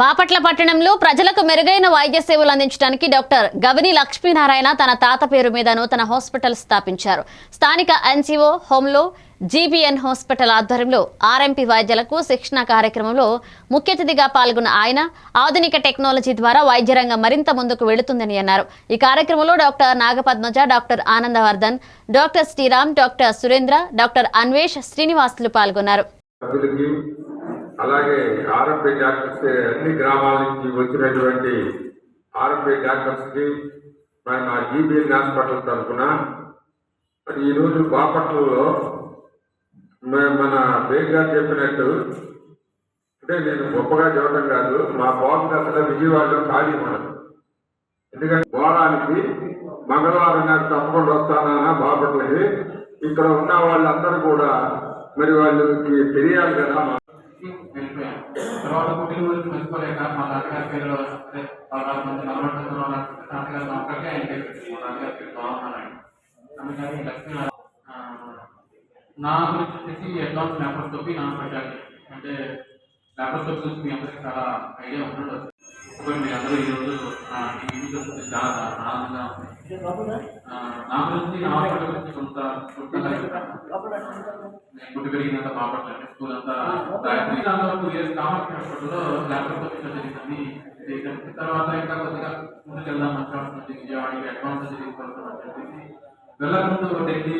బాపట్ల పట్టణంలో ప్రజలకు మెరుగైన వైద్య సేవలు అందించడానికి డాక్టర్ గవిని లక్ష్మీనారాయణ తన తాత పేరు మీద నూతన హాస్పిటల్ స్థాపించారు. స్థానిక ఎన్జీఓ హోంలో జీబీఎన్ హాస్పిటల్ ఆధ్వర్యంలో ఆర్ఎంపీ వైద్యులకు శిక్షణ కార్యక్రమంలో ముఖ్య అతిథిగా పాల్గొన్న ఆయన ఆధునిక టెక్నాలజీ ద్వారా వైద్యరంగం మరింత ముందుకు వెళుతుందని అన్నారు. ఈ కార్యక్రమంలో doctor Nagapadmaja doctor Anandavardhan doctor Sriram doctor Surendra doctor Anvesh Srinivasulu పాల్గొన్నారు. అలాగే ఆర్ఎంపీ డాక్టర్స్ అన్ని గ్రామాల నుంచి వచ్చినటువంటి ఆర్ఎంపీ డాక్టర్స్కి మరి మా జీబీఎన్ హాస్పిటల్ తరఫున మరి ఈరోజు బాపట్లలో మన బేగ్ గారు చెప్పినట్టు అంటే నేను గొప్పగా చెప్పడం కాదు మా బాబు అసలు విజయవాడలో ఖాళీ మనం. ఎందుకంటే వారానికి మంగళవారం నాడు తప్పకుండా వస్తానా బాపట్లకి. ఇక్కడ ఉన్న వాళ్ళందరూ కూడా మరి వాళ్ళకి తెలియాలి కదా వాళ్ళ పుట్టిన గురించి మర్చిపోలేక మా నాన్నగారి పేరు వస్తే పదహారు మంది నలభై మంది నాన్నగారు ఒక్కరికే ఆయన పేరు మా నాన్నగారి పేరు బాగున్నారాయణ అందుకని లక్ష్మీ నా గురించి వచ్చేసి అడ్వాన్స్ ల్యాప్టాప్ నా పెట్టాలి అంటే ల్యాప్టాప్ చూసి మీ అందరికీ చాలా ఐడియా ఉండదు ఇప్పుడు మీ అందరూ ఈరోజు ఈ వీడియో చూసి చాలా ఆనందంగా ఉంది. ఆ, నా గురించి నా హాస్పిటల్ గురించి కొంత క్లుప్తంగా చెప్తాను నేను పుట్టి పెరిగినంత బాపట్ల స్కూల్ అంతా గాయత్రి దాంట్లో టూ ఇయర్స్ కామర్స్ హాస్పిటల్లో ల్యాప్టాప్ జరిగిందని చేశాను. తర్వాత ఇంకా కొద్దిగా ముందుకు వెళ్దాం మంచి విజయవాడకి అడ్వాన్స్ తీసుకోవాలని చెప్పేసి వెళ్ళకముందు ఢిల్లీ